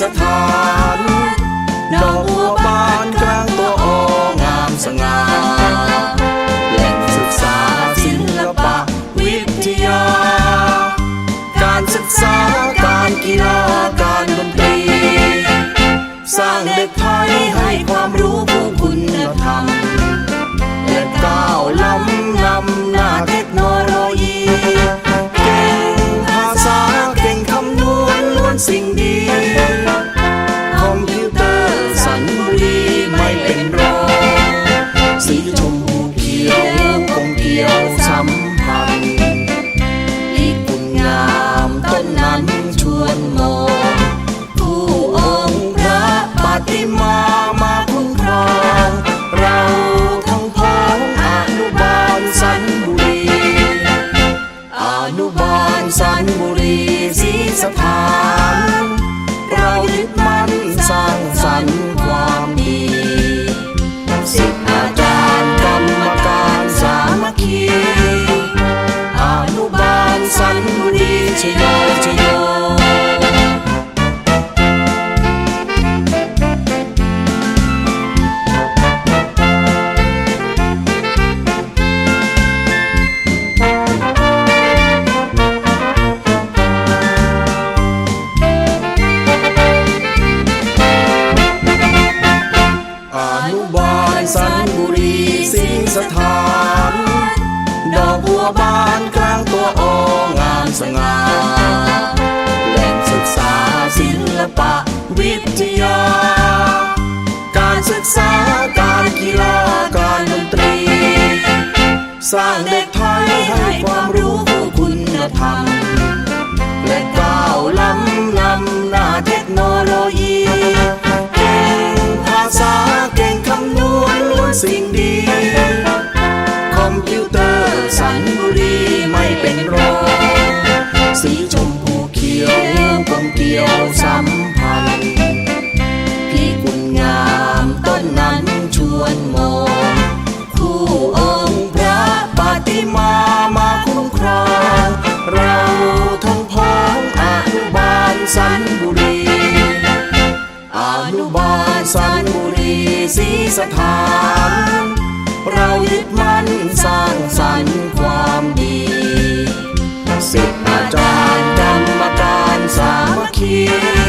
สถานดอกบัวบานกลางตัวโองามสง่าแหล่งศึกษาศิลปะวิทยา การศึกษาการกีฬาการดนตรี สร้างเด็กไทยให้ความรู้ผู้คุณธรรม Radio กบัวบานกลางตัวโองามสง่าแหล่งศึกษาศิลปะวิทยา การศึกษาการกีฬาการดนตรี สร้างเด็กไทยให้ความรู้คุณธรรม และก้าวล้ำนำหน้าเทคโนโลยีเก่งภาษาเก่งคำนวณล้วนสิ่งดี สีชมพูเขียวกลมเกลียวสัมพันธ์พี่กุณงามต้นนั้นชวนมองคู่องค์พระปฏิมามาคุ้มครองเราทั้งพ้องอนุบาลสันบุรีอนุบาลสันบุรีศรีสถาน เรายึดมั่นสร้างสรรค์ สิ